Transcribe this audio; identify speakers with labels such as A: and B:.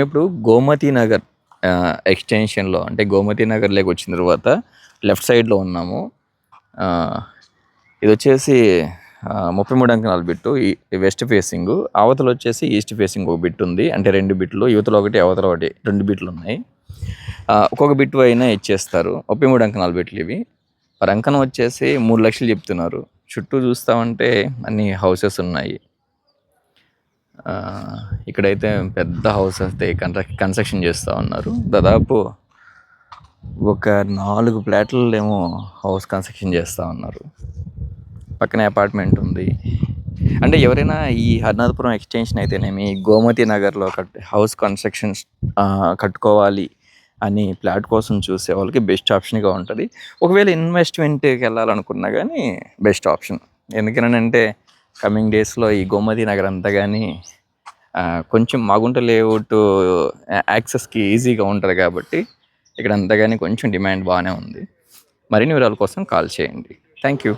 A: ఇప్పుడు గోమతి నగర్ ఎక్స్టెన్షన్లో అంటే గోమతి నగర్లోకి వచ్చిన తర్వాత లెఫ్ట్ సైడ్లో ఉన్నాము. ఇది వచ్చేసి ముప్పై మూడు అంకణాల బిట్టు వెస్ట్ ఫేసింగ్ అవతల వచ్చేసి ఈస్ట్ ఫేసింగ్ ఒక బిట్ ఉంది. అంటే రెండు బిట్లు యువతలో ఒకటి అవతల ఒకటి రెండు బిట్లు ఉన్నాయి. ఒక్కొక్క బిట్టు అయినా ఇచ్చేస్తారు. ముప్పై మూడు అంకణాల బిట్లు ఇవి. మరి అంకణం వచ్చేసి మూడు లక్షలు చెప్తున్నారు. చుట్టూ చూస్తామంటే అన్ని హౌసెస్ ఉన్నాయి. ఇక్కడైతే పెద్ద హౌస్ అయితే కన్స్ట్రక్షన్ చేస్తూ ఉన్నారు. దాదాపు ఒక నాలుగు ప్లాట్లలో ఏమో హౌస్ కన్స్ట్రక్షన్ చేస్తూ ఉన్నారు. పక్కనే అపార్ట్మెంట్ ఉంది. అంటే ఎవరైనా ఈ హర్నాథపురం ఎక్స్టెన్షన్ అయితేనేమి గోమతి నగర్లో కట్ హౌస్ కన్స్ట్రక్షన్ కట్టుకోవాలి అని ఫ్లాట్ కోసం చూసే వాళ్ళకి బెస్ట్ ఆప్షన్గా ఉంటుంది. ఒకవేళ ఇన్వెస్ట్మెంట్కి వెళ్ళాలనుకున్నా కానీ బెస్ట్ ఆప్షన్. ఎందుకనంటే కమింగ్ డేస్లో ఈ గోమతి నగర్ అంతా కానీ కొంచెం మాగుంట లేఅవుట్ యాక్సెస్కి ఈజీగా ఉంటుంది కాబట్టి ఇక్కడ అంతా కానీ కొంచెం డిమాండ్ బాగానే ఉంది. మరిన్ని వివరాల కోసం కాల్ చేయండి. Thank you